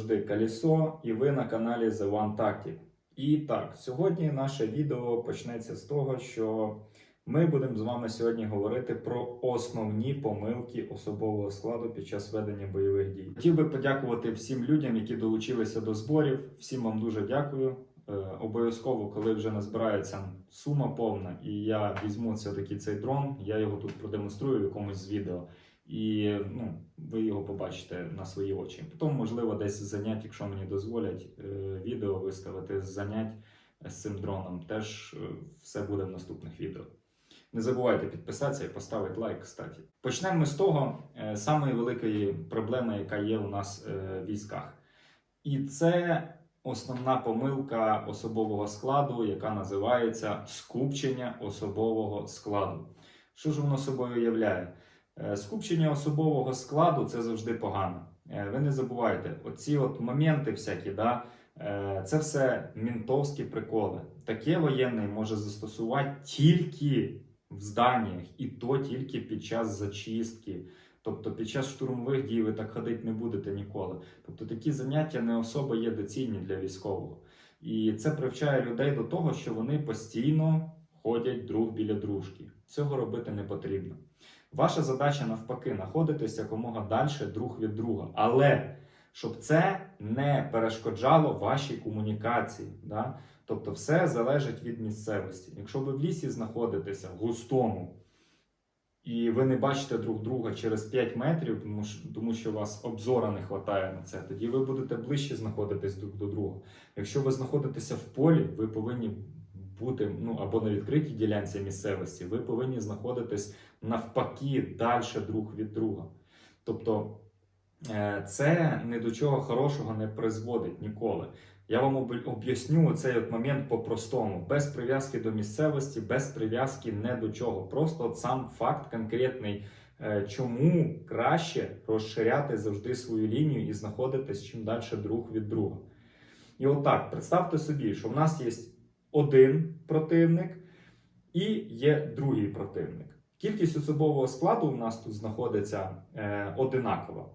завжди, Калісо, і ви на каналі The One Tactic. І так, сьогодні наше відео почнеться з того, що ми будемо з вами сьогодні говорити про основні помилки особового складу під час ведення бойових дій. Хотів би подякувати всім людям, які долучилися до зборів. Всім вам дуже дякую. Е, Обов'язково, коли вже назбирається сума повна, і я візьму все таки цей дрон, я його тут продемонструю в якомусь з відео. І ну, ви його побачите на свої очі. Потім, можливо, десь занять, якщо мені дозволять, е, відео виставити з занять з цим дроном. Теж е, все буде в наступних відео. Не забувайте підписатися і поставити лайк, кстати. Почнемо з того е, самої великої проблеми, яка є у нас е, в військах. І це основна помилка особового складу, яка називається скупчення особового складу. Що ж воно собою являє? Е, Скупчення особового складу це завжди погано. Е, Ви не забувайте, оці от моменти всякі, да, е, це все мінтовські приколи. Таке воєнний може застосувати тільки в зданнях, і то тільки під час зачистки. Тобто під час штурмових дій ви так ходити не будете ніколи. Тобто такі заняття не особо є доцільні для військового. І це привчає людей до того, що вони постійно ходять друг біля дружки. Цього робити не потрібно. Ваша задача навпаки знаходитись якомога далі друг від друга. Але щоб це не перешкоджало вашій комунікації. Да? Тобто, все залежить від місцевості. Якщо ви в лісі знаходитеся в густому, і ви не бачите друг друга через 5 метрів, тому що, тому що у вас обзора не вистачає на це, тоді ви будете ближче знаходитись друг до друга. Якщо ви знаходитеся в полі, ви повинні бути ну або на відкритій ділянці місцевості, ви повинні знаходитись навпаки далі друг від друга. Тобто е, це ні до чого хорошого не призводить ніколи. Я вам об'ясню цей от момент по-простому, без прив'язки до місцевості, без прив'язки не до чого. Просто от сам факт конкретний, е, чому краще розширяти завжди свою лінію і знаходитись чим далі друг від друга. І отак, представте собі, що в нас є один противник і є другий противник. Кількість особового складу у нас тут знаходиться е, одинакова.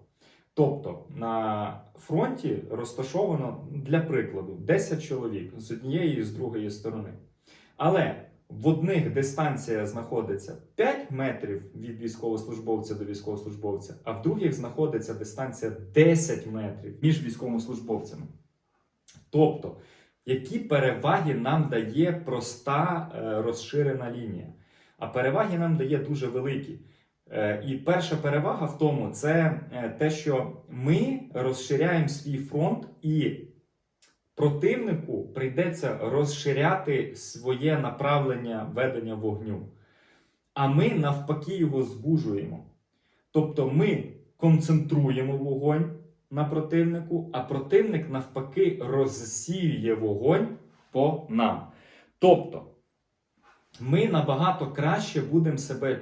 Тобто на фронті розташовано для прикладу 10 чоловік з однієї і з другої сторони. Але в одних дистанція знаходиться 5 метрів від військовослужбовця до військовослужбовця, а в других знаходиться дистанція 10 метрів між військовослужбовцями. Тобто, які переваги нам дає проста е, розширена лінія? А переваги нам дає дуже великі. Е, І перша перевага в тому це е, те, що ми розширяємо свій фронт, і противнику прийдеться розширяти своє направлення ведення вогню. А ми навпаки його збужуємо. Тобто ми концентруємо вогонь на противнику, а противник навпаки розсіює вогонь по нам. Тобто ми набагато краще будемо себе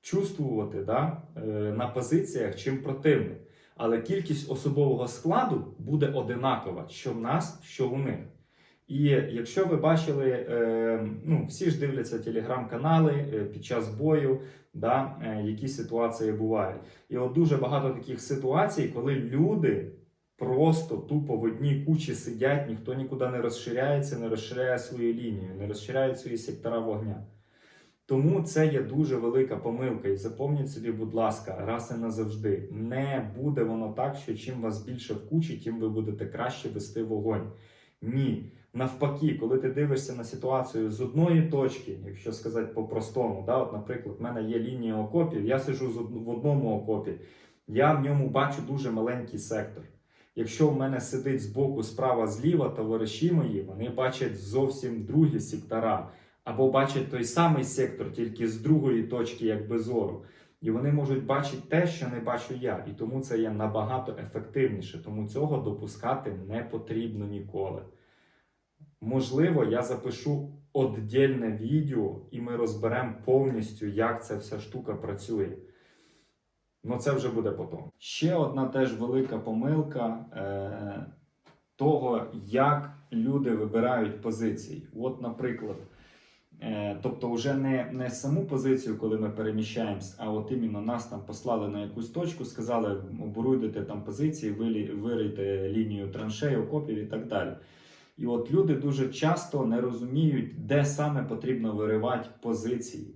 чувствувати да, е, на позиціях, чим противник. Але кількість особового складу буде одинакова, що в нас, що у них. І якщо ви бачили, е, ну, всі ж дивляться телеграм-канали е, під час бою, да, е, які ситуації бувають. І от дуже багато таких ситуацій, коли люди просто тупо в одній кучі сидять, ніхто нікуди не розширяється, не розширяє свою лінію, не розширяє свої сектора вогня. Тому це є дуже велика помилка. І запам'ятайте собі, будь ласка, раз і назавжди. Не буде воно так, що чим вас більше в кучі, тим ви будете краще вести вогонь. Ні. Навпаки, коли ти дивишся на ситуацію з одної точки, якщо сказати по-простому, да, от, наприклад, в мене є лінія окопів, я сижу в одному окопі, я в ньому бачу дуже маленький сектор. Якщо в мене сидить збоку, справа, зліва, товариші мої, вони бачать зовсім другі сектора, або бачать той самий сектор, тільки з другої точки, якби зору. І вони можуть бачити те, що не бачу я. І тому це є набагато ефективніше. Тому цього допускати не потрібно ніколи. Можливо, я запишу віддільне відео, і ми розберемо повністю, як ця вся штука працює. Ну, це вже буде потім. Ще одна теж велика помилка е, того, як люди вибирають позиції. От, наприклад, Е, Тобто, вже не, не саму позицію, коли ми переміщаємось, а от іменно нас там послали на якусь точку, сказали, оборудуйте там позиції, вирийте лінію траншей, окопів і так далі. І от люди дуже часто не розуміють, де саме потрібно виривати позиції.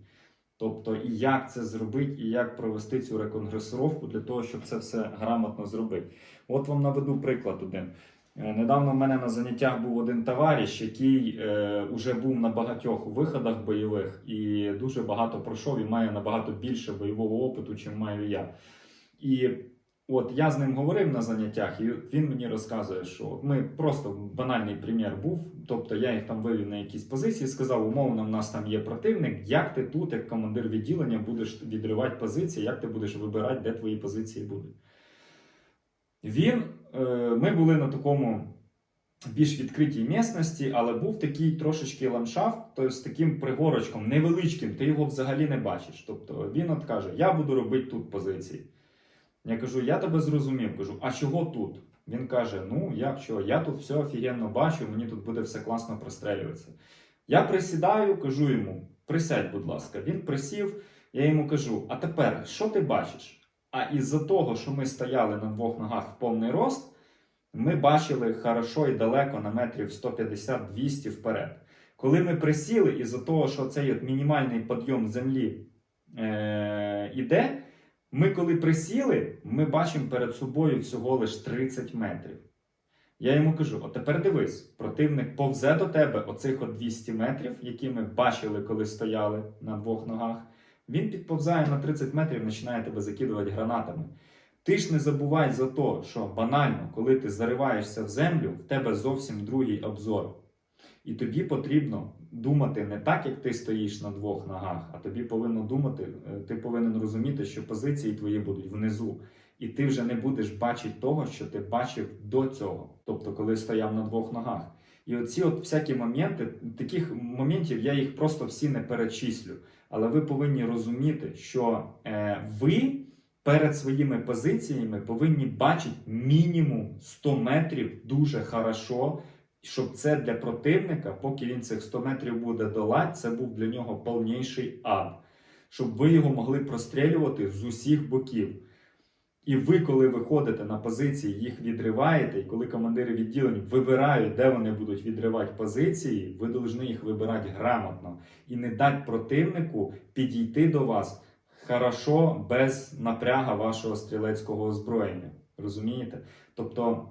Тобто, і як це зробити, і як провести цю реконгресировку для того, щоб це все грамотно зробити. От вам наведу приклад один. Е, Недавно в мене на заняттях був один товариш, який е, уже був на багатьох виходах бойових і дуже багато пройшов і має набагато більше бойового опиту, чим маю я. І от я з ним говорив на заняттях, і він мені розказує, що ми просто банальний примір був. Тобто я їх там вивів на якісь позиції, сказав, умовно, в нас там є противник. Як ти тут, як командир відділення, будеш відривати позиції, як ти будеш вибирати, де твої позиції будуть? Він, е, ми були на такому більш відкритій місності, але був такий трошечки ландшафт, тобто з таким пригорочком, невеличким, ти його взагалі не бачиш. Тобто він от каже: Я буду робити тут позиції. Я кажу, я тебе зрозумів. Кажу, а чого тут? Він каже: Ну, як чого? Я тут все офігенно бачу, мені тут буде все класно прострелюватися. Я присідаю, кажу йому: присядь, будь ласка. Він присів, я йому кажу: а тепер що ти бачиш? А із-за того, що ми стояли на двох ногах в повний рост, ми бачили хорошо і далеко на метрів 150-200 вперед. Коли ми присіли, із-за того, що цей от мінімальний підйом землі е- іде, ми коли присіли, ми бачимо перед собою всього лише 30 метрів. Я йому кажу: от тепер дивись, противник повзе до тебе оцих от 200 метрів, які ми бачили, коли стояли на двох ногах. Він підповзає на 30 метрів, починає тебе закидувати гранатами. Ти ж не забувай за те, що банально, коли ти зариваєшся в землю, в тебе зовсім другий обзор. І тобі потрібно думати не так, як ти стоїш на двох ногах, а тобі повинно думати, е, ти повинен розуміти, що позиції твої будуть внизу. І ти вже не будеш бачити того, що ти бачив до цього, тобто коли стояв на двох ногах. І оці от всякі моменти, таких моментів я їх просто всі не перечислю. Але ви повинні розуміти, що е, ви перед своїми позиціями повинні бачити мінімум 100 метрів дуже хорошо, щоб це для противника, поки він цих 100 метрів буде долати, це був для нього повніший ад. Щоб ви його могли прострілювати з усіх боків. І ви, коли виходите на позиції, їх відриваєте, і коли командири відділень вибирають, де вони будуть відривати позиції, ви повинні їх вибирати грамотно і не дати противнику підійти до вас хорошо без напряга вашого стрілецького озброєння. Розумієте? Тобто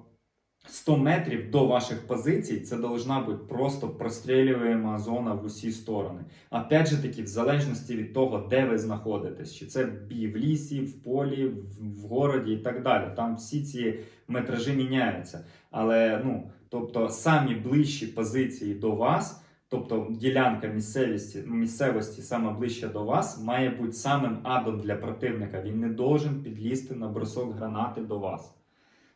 100 метрів до ваших позицій це должна бути просто прострілюємо зона в усі сторони. Опять же таки, в залежності від того, де ви знаходитесь, чи це в лісі, в полі, в, в городі і так далі. Там всі ці метражі міняються. Але ну, тобто самі ближчі позиції до вас. Тобто ділянка місцевості, місцевості саме ближче до вас має бути самим адом для противника. Він не должен підлізти на бросок гранати до вас.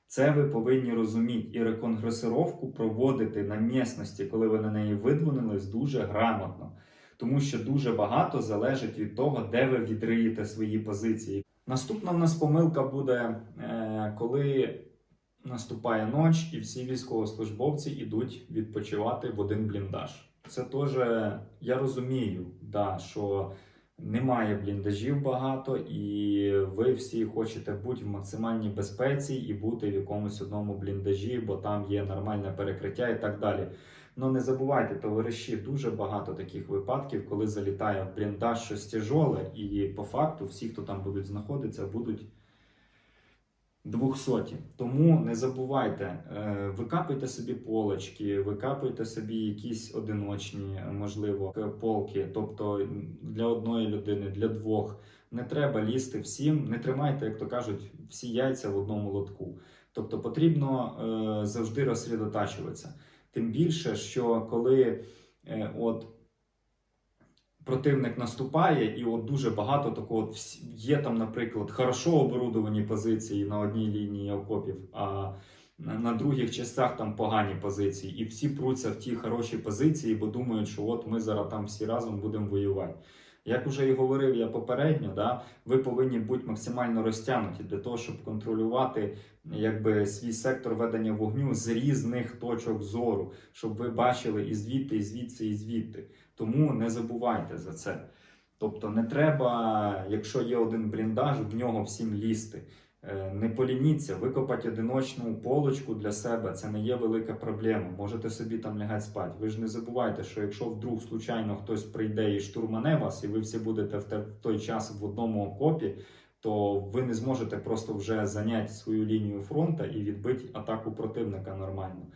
Це ви повинні розуміти і реконгресировку проводити на місності, коли ви на неї видвинулись, дуже грамотно. Тому що дуже багато залежить від того, де ви відриєте свої позиції. Наступна в нас помилка буде, е, коли наступає ніч і всі військовослужбовці йдуть відпочивати в один бліндаж. Це теж я розумію, да, що немає бліндажів багато, і ви всі хочете бути в максимальній безпеці і бути в якомусь одному бліндажі, бо там є нормальне перекриття і так далі. Ну не забувайте, товариші, дуже багато таких випадків, коли залітає в бліндаж щось тяжоле, і по факту всі, хто там будуть знаходитися, будуть двохсоті. Тому не забувайте, е, викапуйте собі полочки, викапуйте собі якісь одиночні, можливо, полки, тобто для одної людини, для двох. Не треба лізти всім, не тримайте, як то кажуть, всі яйця в одному лотку. Тобто потрібно е, завжди розсредотачуватися. Тим більше, що коли е, от противник наступає, і от дуже багато такого є там, наприклад, хорошо оборудовані позиції на одній лінії окопів, а на, других частях там погані позиції. І всі пруться в ті хороші позиції, бо думають, що от ми зараз там всі разом будемо воювати. Як вже і говорив я попередньо, да, ви повинні бути максимально розтягнуті для того, щоб контролювати якби, свій сектор ведення вогню з різних точок зору, щоб ви бачили і звідти, і звідси, і звідти. Тому не забувайте за це. Тобто не треба, якщо є один бліндаж, в нього всім лізти. Е, Не полініться, викопати одиночну полочку для себе це не є велика проблема. Можете собі там лягати спати. Ви ж не забувайте, що якщо вдруг случайно хтось прийде і штурмане вас, і ви всі будете в той час в одному окопі, то ви не зможете просто вже зайняти свою лінію фронту і відбити атаку противника нормально.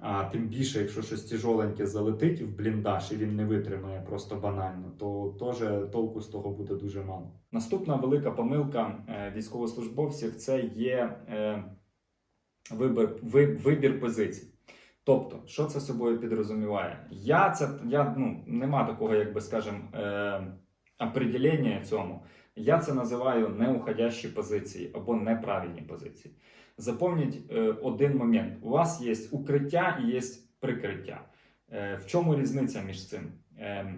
А тим більше, якщо щось тяжоленьке залетить в бліндаж і він не витримає просто банально, то теж толку з того буде дуже мало. Наступна велика помилка е, військовослужбовців це є е, вибір, вибір позицій. Тобто, що це собою підрозуміває? Я це я ну нема такого, як би скажем, е, определення цьому. Я це називаю неуходящі позиції або неправильні позиції. Запомніть е, один момент: у вас є укриття і є прикриття. Е, в чому різниця між цим? Е,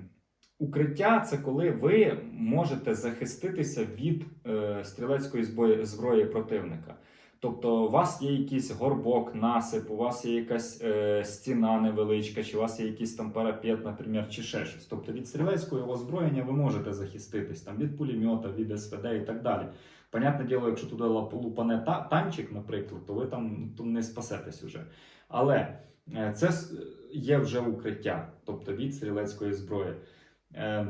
укриття це коли ви можете захиститися від е, стрілецької збої- зброї противника. Тобто, у вас є якийсь горбок, насип, у вас є якась е, стіна невеличка, чи у вас є якийсь там парапет, наприклад, чи ще щось. Тобто від стрілецького озброєння ви можете захиститись там, від пулемета, від СВД і так далі. Понятне діло, якщо туди лупане та, танчик, наприклад, то ви там то не спасетесь уже. Але е, це є вже укриття, тобто від стрілецької зброї. Е,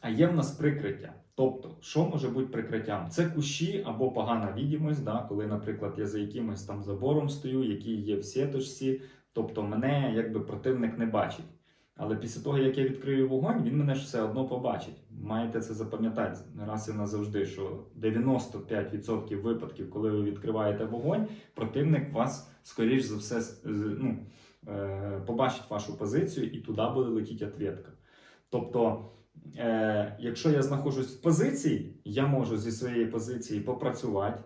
а є в нас прикриття. Тобто, що може бути прикриттям? Це кущі або погана відімость, да, коли, наприклад, я за якимось там забором стою, який є в сіточці, тобто мене якби противник не бачить. Але після того, як я відкрию вогонь, він мене ж все одно побачить. Маєте це запам'ятати раз і назавжди, що 95% випадків, коли ви відкриваєте вогонь, противник вас, скоріш за все, ну, е, побачить вашу позицію і туди буде летіти ответка. Тобто, е, якщо я знаходжусь в позиції, я можу зі своєї позиції попрацювати,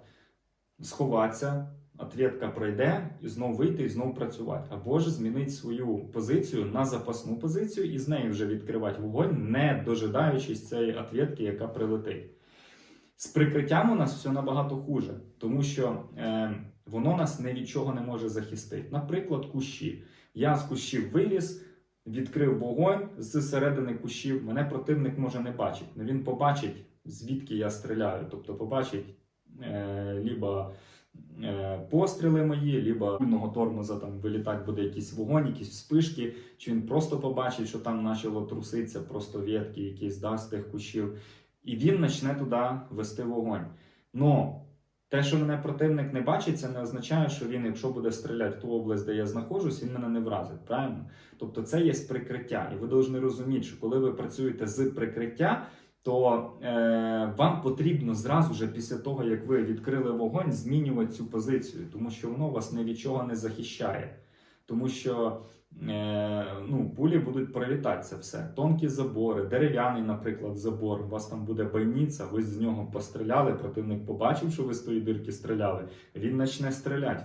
сховатися, ответка пройде, і знову вийти і знову працювати. Або ж змінити свою позицію на запасну позицію і з неї вже відкривати вогонь, не дожидаючись цієї ответки, яка прилетить. З прикриттям у нас все набагато хуже, тому що е, воно нас ні від чого не може захистити. Наприклад, кущі. Я з кущів виліз, відкрив вогонь з середини кущів. Мене противник може не бачити. але Він побачить, звідки я стріляю. Тобто побачить е, либо е, постріли мої, либо кульного тормоза там вилітати буде якийсь вогонь, якісь вспишки, чи він просто побачить, що там почало труситися, просто ветки якісь да, з тих кущів. І він почне туди вести вогонь. Но те, що мене противник не бачить, це не означає, що він, якщо буде стріляти в ту область, де я знаходжусь, він мене не вразить. Правильно? Тобто це є прикриття. І ви повинні розуміти, що коли ви працюєте з прикриття, то е, вам потрібно зразу же після того, як ви відкрили вогонь, змінювати цю позицію, тому що воно вас ні від чого не захищає. Тому що ну, пулі будуть пролітати це все. Тонкі забори, дерев'яний, наприклад, забор. У вас там буде бойниця, ви з нього постріляли, противник побачив, що ви з тої дирки стріляли. Він почне стріляти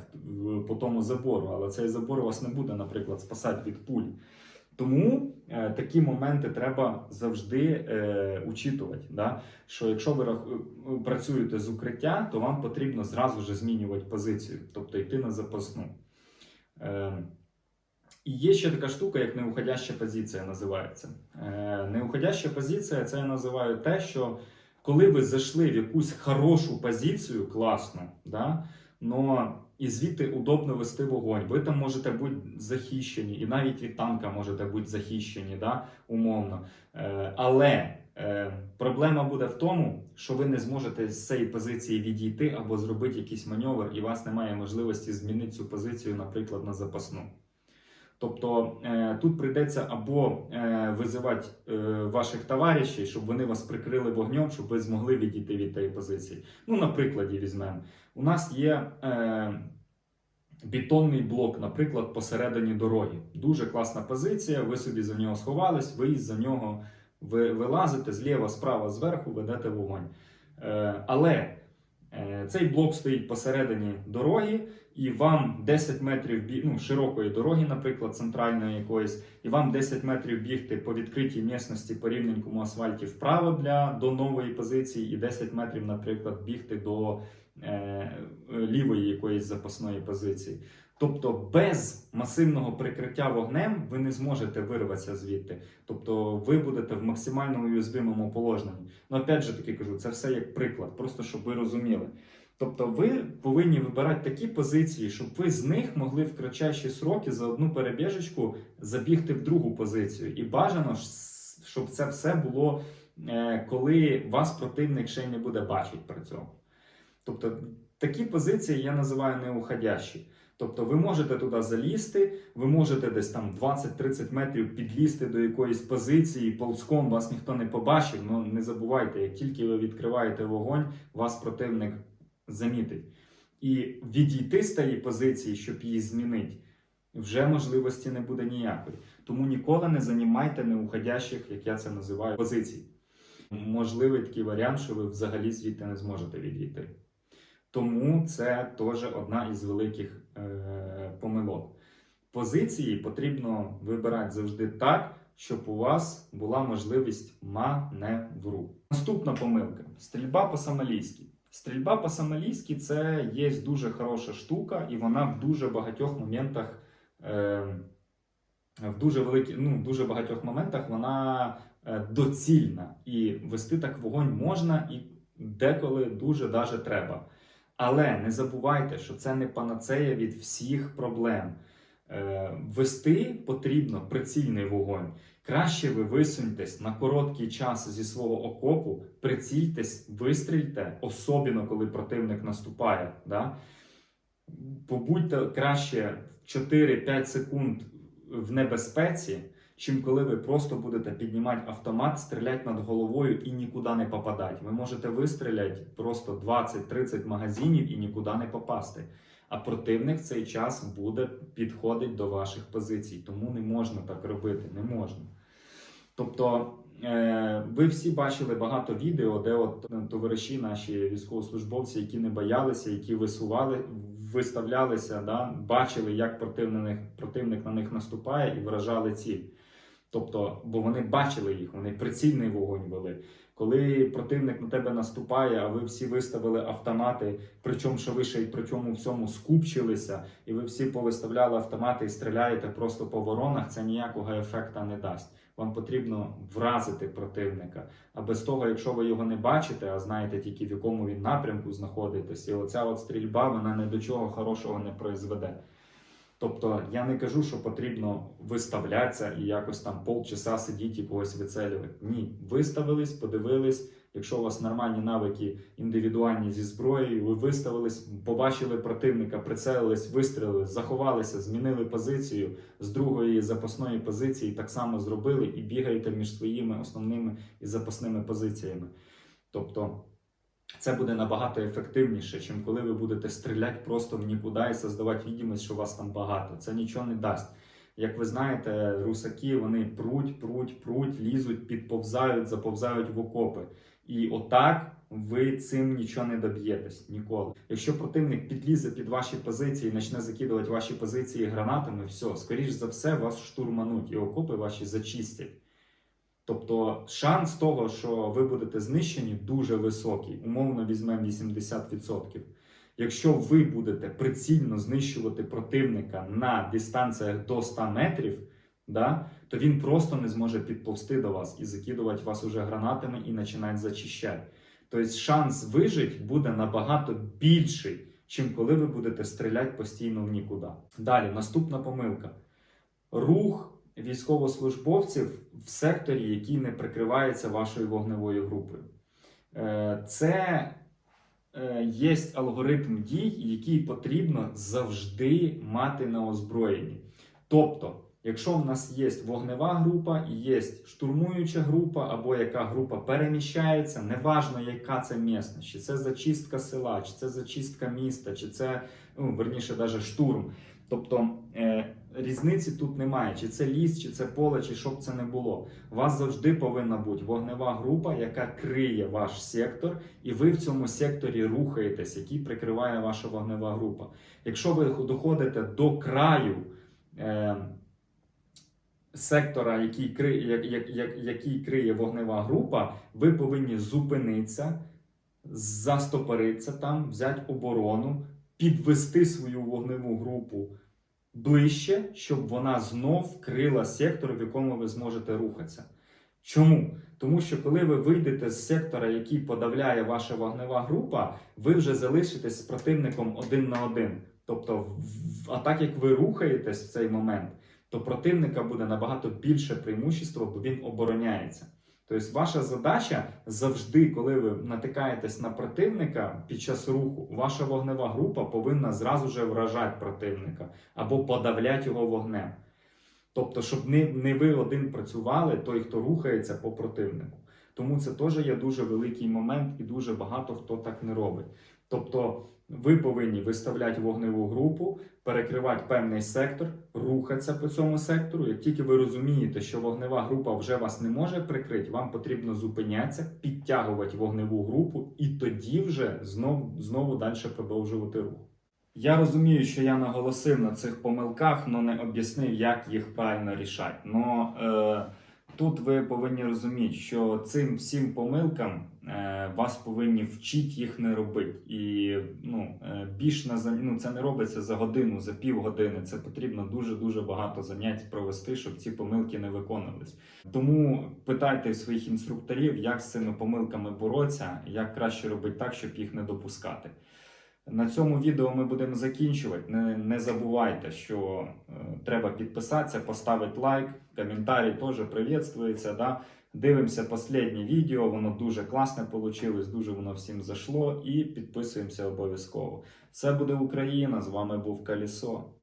по тому забору, але цей забор вас не буде, наприклад, спасати від пуль. Тому е, такі моменти треба завжди е, учитувати. Да? Що якщо ви е, працюєте з укриття, то вам потрібно зразу ж змінювати позицію, тобто йти на запасну. Е, і є ще така штука, як неуходяща позиція називається. Е, неуходяща позиція це я називаю те, що коли ви зайшли в якусь хорошу позицію, класну, да, но і звідти удобно вести вогонь. Ви там можете бути захищені, і навіть від танка можете бути захищені, да, умовно. Е, але е, проблема буде в тому, що ви не зможете з цієї позиції відійти або зробити якийсь маневр, і у вас немає можливості змінити цю позицію, наприклад, на запасну. Тобто е, тут прийдеться або е, визивати е, ваших товаришів, щоб вони вас прикрили вогнем, щоб ви змогли відійти від тієї позиції. Ну, на прикладі візьмемо. У нас є бетонний блок, наприклад, посередині дороги. Дуже класна позиція. Ви собі за нього сховались, ви за нього вилазите зліва, справа, зверху, ведете вогонь. Але Цей блок стоїть посередині дороги, і вам 10 метрів біг... ну, широкої дороги, наприклад, центральної якоїсь, і вам 10 метрів бігти по відкритій місності по рівненькому асфальті вправо для до нової позиції, і 10 метрів, наприклад, бігти до е, лівої якоїсь запасної позиції. Тобто без масивного прикриття вогнем ви не зможете вирватися звідти. Тобто ви будете в максимально уязвимому положенні. Ну, опять же таки кажу, це все як приклад, просто щоб ви розуміли. Тобто ви повинні вибирати такі позиції, щоб ви з них могли в кратчайші сроки за одну перебіжечку забігти в другу позицію. І бажано, щоб це все було, е, коли вас противник ще й не буде бачити при цьому. Тобто такі позиції я називаю неуходящі. Тобто ви можете туди залізти, ви можете десь там 20-30 метрів підлізти до якоїсь позиції, ползком вас ніхто не побачив. Ну не забувайте, як тільки ви відкриваєте вогонь, вас противник замітить. І відійти з тієї позиції, щоб її змінити, вже можливості не буде ніякої. Тому ніколи не займайте неуходящих, як я це називаю, позицій. Можливий такий варіант, що ви взагалі звідти не зможете відійти. Тому це теж одна із великих помилок. Позиції потрібно вибирати завжди так, щоб у вас була можливість маневру. Наступна помилка: стрільба по самалійськи. Стрільба по самалійськи це є дуже хороша штука, і вона в дуже багатьох моментах. Е, в дуже великі, ну, в дуже багатьох моментах вона е, доцільна. І вести так вогонь можна і деколи дуже даже треба. Але не забувайте, що це не панацея від всіх проблем. Е, Вести потрібно прицільний вогонь. Краще ви висуньтесь на короткий час зі свого окопу, прицільтесь, вистрільте, особливо коли противник наступає. Да? Побудьте краще 4-5 секунд в небезпеці, чим коли ви просто будете піднімати автомат, стріляти над головою і нікуди не попадати. Ви можете вистріляти просто 20-30 магазинів і нікуди не попасти. А противник в цей час буде підходити до ваших позицій. Тому не можна так робити, не можна. Тобто, е, ви всі бачили багато відео, де от е, товариші, наші військовослужбовці, які не боялися, які висували, виставлялися, да, бачили, як противник, противник на них наступає і вражали ціль. Тобто, бо вони бачили їх, вони прицільний вогонь вели. Коли противник на тебе наступає, а ви всі виставили автомати, причому що ви ще й при цьому всьому скупчилися, і ви всі повиставляли автомати і стріляєте просто по воронах, це ніякого ефекта не дасть. Вам потрібно вразити противника. А без того, якщо ви його не бачите, а знаєте тільки в якому він напрямку знаходитесь, і оця от стрільба вона не до чого хорошого не произведе. Тобто я не кажу, що потрібно виставлятися і якось там полчаса сидіти і когось вицелювати. Ні, виставились, подивились. Якщо у вас нормальні навики індивідуальні зі зброєю, ви виставились, побачили противника, прицелились, вистрілили, заховалися, змінили позицію з другої запасної позиції, так само зробили і бігаєте між своїми основними і запасними позиціями. Тобто. Це буде набагато ефективніше, чим коли ви будете стріляти просто в нікуди і создавати відомість, що вас там багато. Це нічого не дасть. Як ви знаєте, русаки вони пруть, пруть, пруть, лізуть, підповзають, заповзають в окопи. І отак ви цим нічого не доб'єтесь ніколи. Якщо противник підлізе під ваші позиції і почне закидувати ваші позиції гранатами, все, скоріш за все, вас штурмануть і окопи ваші зачистять. Тобто шанс того, що ви будете знищені, дуже високий. Умовно візьмемо 80%. Якщо ви будете прицільно знищувати противника на дистанціях до 100 метрів, да, то він просто не зможе підповсти до вас і закидувати вас уже гранатами і починати зачищати. Тобто шанс вижити буде набагато більший, чим коли ви будете стріляти постійно в нікуди. Далі, наступна помилка. Рух військовослужбовців в секторі, який не прикривається вашою вогневою групою. Е, Це е, є алгоритм дій, який потрібно завжди мати на озброєнні. Тобто, якщо в нас є вогнева група є штурмуюча група, або яка група переміщається, неважно, яка це місце, чи це зачистка села, чи це зачистка міста, чи це, ну, верніше, навіть штурм. Тобто е, різниці тут немає, чи це ліс, чи це поле, чи що б це не було. У вас завжди повинна бути вогнева група, яка криє ваш сектор, і ви в цьому секторі рухаєтесь, який прикриває ваша вогнева група. Якщо ви доходите до краю е, сектора, який криє, як, як, як, який криє вогнева група, ви повинні зупинитися, застопоритися там, взяти оборону, підвести свою вогневу групу ближче, щоб вона знов крила сектор, в якому ви зможете рухатися. Чому? Тому що коли ви вийдете з сектора, який подавляє ваша вогнева група, ви вже залишитесь з противником один на один. Тобто, а так як ви рухаєтесь в цей момент, то противника буде набагато більше преимущество, бо він обороняється. Тобто, ваша задача завжди, коли ви натикаєтесь на противника під час руху, ваша вогнева група повинна зразу же вражати противника або подавляти його вогнем. Тобто, щоб не, не ви один працювали, той, хто рухається по противнику. Тому це теж є дуже великий момент, і дуже багато хто так не робить. Тобто, ви повинні виставляти вогневу групу, перекривати певний сектор, рухатися по цьому сектору. Як тільки ви розумієте, що вогнева група вже вас не може прикрити, вам потрібно зупинятися, підтягувати вогневу групу і тоді вже знов, знову далі продовжувати рух. Я розумію, що я наголосив на цих помилках, але не об'яснив, як їх правильно рішати. Но е, тут ви повинні розуміти, що цим всім помилкам е, вас повинні вчити їх не робити. І ну, е, більш на ну, це не робиться за годину, за півгодини. Це потрібно дуже дуже багато занять провести, щоб ці помилки не виконувались. Тому питайте своїх інструкторів, як з цими помилками боротися, як краще робити так, щоб їх не допускати. На цьому відео ми будемо закінчувати. Не, не забувайте, що е, треба підписатися, поставити лайк, коментарі теж приветствується. Да? Дивимося останнє відео, воно дуже класне вийшло, дуже воно всім зайшло. І підписуємося обов'язково. Все буде Україна! З вами був Калісо.